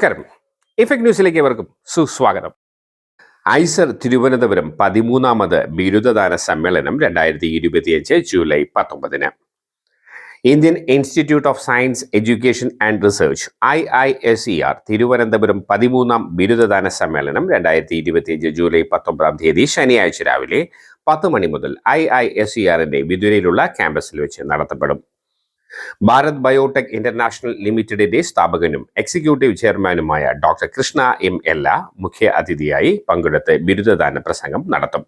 നമസ്കാരം. ഇഫക്ട് ന്യൂസിലേക്ക് ഏവർക്കും സുസ്വാഗതം. ഐസർ തിരുവനന്തപുരം പതിമൂന്നാമത് ബിരുദദാന സമ്മേളനം രണ്ടായിരത്തി ഇരുപത്തിയഞ്ച് ജൂലൈ പത്തൊമ്പതിന്. Indian Institute of Science Education and Research I I S E R Thiruvananthapuram പതിമൂന്നാം ബിരുദദാന സമ്മേളനം രണ്ടായിരത്തി ഇരുപത്തിയഞ്ച് ജൂലൈ പത്തൊമ്പതാം തീയതി ശനിയാഴ്ച രാവിലെ പത്ത് മണി മുതൽ ഐ ഐ എസ് ഇ ആറിന്റെ വിദുരയിലുള്ള ക്യാമ്പസിൽ വെച്ച് നടത്തപ്പെടും. ഭാരത് ബയോടെക് ഇന്റർനാഷണൽ ലിമിറ്റഡിന്റെ സ്ഥാപകനും എക്സിക്യൂട്ടീവ് ചെയർമാനുമായ ഡോക്ടർ കൃഷ്ണ എം എല്ല മുഖ്യ അതിഥിയായി പങ്കെടുത്ത് ബിരുദദാന പ്രസംഗം നടത്തും.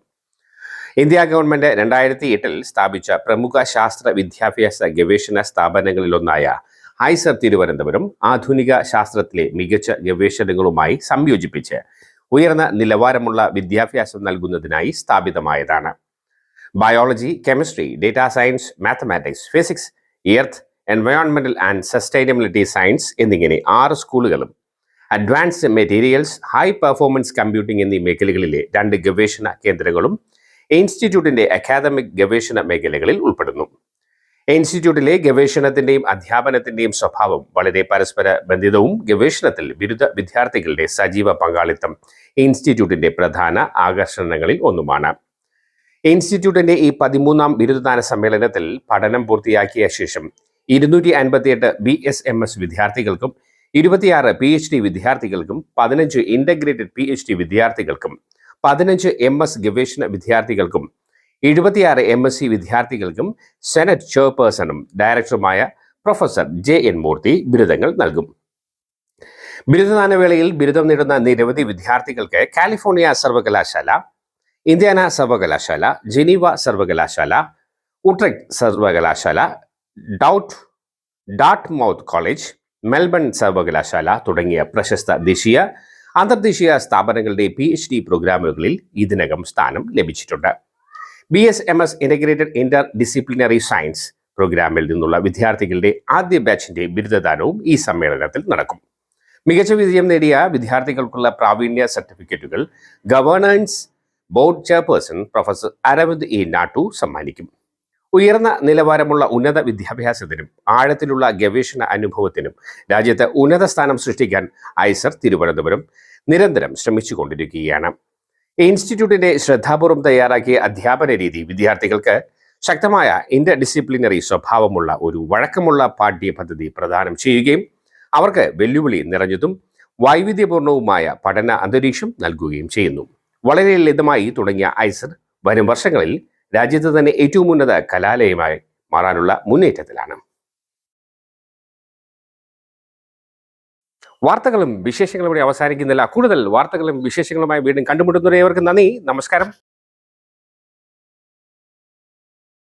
ഇന്ത്യ ഗവൺമെന്റ് രണ്ടായിരത്തി എട്ടിൽ സ്ഥാപിച്ച പ്രമുഖ ശാസ്ത്ര വിദ്യാഭ്യാസ ഗവേഷണ സ്ഥാപനങ്ങളിലൊന്നായ ഐസർ തിരുവനന്തപുരം ആധുനിക ശാസ്ത്രത്തിലെ മികച്ച ഗവേഷണങ്ങളുമായി സംയോജിപ്പിച്ച് ഉയർന്ന നിലവാരമുള്ള വിദ്യാഭ്യാസം നൽകുന്നതിനായി സ്ഥാപിതമായതാണ്. Biology chemistry data science mathematics physics earth എൻവയോൺമെന്റൽ and sustainability science എന്നിങ്ങനെ ആറ് സ്കൂളുകളും advanced materials high performance computing എന്നീ മേഖലകളിലെ രണ്ട് ഗവേഷണ കേന്ദ്രങ്ങളും ഇൻസ്റ്റിറ്റ്യൂട്ടിന്റെ അക്കാദമിക് ഗവേഷണ മേഖലകളിൽ ഉൾപ്പെടുന്നു. ഇൻസ്റ്റിറ്റ്യൂട്ടിലെ ഗവേഷണത്തിന്റെയും അധ്യാപനത്തിന്റെയും സ്വഭാവം വളരെ പരസ്പര ബന്ധിതവും ഗവേഷണത്തിൽ ബിരുദ വിദ്യാർത്ഥികളുടെ സജീവ പങ്കാളിത്തം ഇൻസ്റ്റിറ്റ്യൂട്ടിന്റെ പ്രധാന ആകർഷണങ്ങളിൽ ഒന്നുമാണ്. ഇൻസ്റ്റിറ്റ്യൂട്ടിന്റെ ഈ പതിമൂന്നാം ബിരുദദാന സമ്മേളനത്തിൽ പഠനം പൂർത്തിയാക്കിയ ശേഷം ഇരുന്നൂറ്റി അൻപത്തിയെട്ട് ബി എസ് എം എസ് വിദ്യാർത്ഥികൾക്കും ഇരുപത്തിയാറ് പി എച്ച് ഡി വിദ്യാർത്ഥികൾക്കും പതിനഞ്ച് ഇന്റഗ്രേറ്റഡ് പി എച്ച് ഡി വിദ്യാർത്ഥികൾക്കും പതിനഞ്ച് എം എസ് ഗവേഷണ വിദ്യാർത്ഥികൾക്കും എഴുപത്തിയാറ് എം എസ് സി വിദ്യാർത്ഥികൾക്കും സെനറ്റ് ചെയർപേഴ്സണും ഡയറക്ടറുമായ പ്രൊഫസർ ജെ എൻ മൂർത്തി ബിരുദങ്ങൾ നൽകും. ബിരുദദാന വേളയിൽ ബിരുദം നേടുന്ന നിരവധി വിദ്യാർത്ഥികൾക്ക് കാലിഫോർണിയ സർവകലാശാല ഇന്ത്യാന സർവകലാശാല ജനീവ സർവകലാശാല ഉട്രെക് സർവകലാശാല ഡൗട്ട് ഡാട്ട് മൗത്ത് കോളേജ് മെൽബൺ സർവകലാശാല തുടങ്ങിയ പ്രശസ്ത ദേശീയ അന്തർദേശീയ സ്ഥാപനങ്ങളുടെ പി എച്ച് ഡി പ്രോഗ്രാമുകളിൽ ഇതിനകം സ്ഥാനം ലഭിച്ചിട്ടുണ്ട്. B S M S integrated interdisciplinary science പ്രോഗ്രാമിൽ നിന്നുള്ള വിദ്യാർത്ഥികളുടെ ആദ്യ ബാച്ചിന്റെ ബിരുദദാനവും ഈ സമ്മേളനത്തിൽ നടക്കും. മികച്ച വിജയം നേടിയ വിദ്യാർത്ഥികൾക്കുള്ള പ്രാവീണ്യ സർട്ടിഫിക്കറ്റുകൾ governance board chairperson professor Aravind E Natu സമ്മാനിക്കും. ഉയർന്ന നിലവാരമുള്ള ഉന്നത വിദ്യാഭ്യാസത്തിനും ആഴത്തിലുള്ള ഗവേഷണ അനുഭവത്തിനും രാജ്യത്ത് ഉന്നത സ്ഥാനം സൃഷ്ടിക്കാൻ ഐസർ തിരുവനന്തപുരം നിരന്തരം ശ്രമിച്ചുകൊണ്ടിരിക്കുകയാണ്. ഇൻസ്റ്റിറ്റ്യൂട്ടിന്റെ ശ്രദ്ധാപൂർവം തയ്യാറാക്കിയ അധ്യാപന രീതി വിദ്യാർത്ഥികൾക്ക് ശക്തമായ ഇന്റർ ഡിസിപ്ലിനറി സ്വഭാവമുള്ള ഒരു വഴക്കമുള്ള പാഠ്യപദ്ധതി പ്രദാനം ചെയ്യുകയും അവർക്ക് വെല്ലുവിളി നിറഞ്ഞതും വൈവിധ്യപൂർണവുമായ പഠന അന്തരീക്ഷം നൽകുകയും ചെയ്യുന്നു. വളരെ ലളിതമായി തുടങ്ങിയ ഐസർ വരും വർഷങ്ങളിൽ രാജ്യത്ത് തന്നെ ഏറ്റവും ഉന്നത കലാലയമായി മാറാനുള്ള മുന്നേറ്റത്തിലാണ്. വാർത്തകളും വിശേഷങ്ങളും അവസാനിക്കുന്നില്ല. കൂടുതൽ വാർത്തകളും വിശേഷങ്ങളുമായി വീണ്ടും കണ്ടുമുട്ടുന്നവരെ നന്ദി. നമസ്കാരം.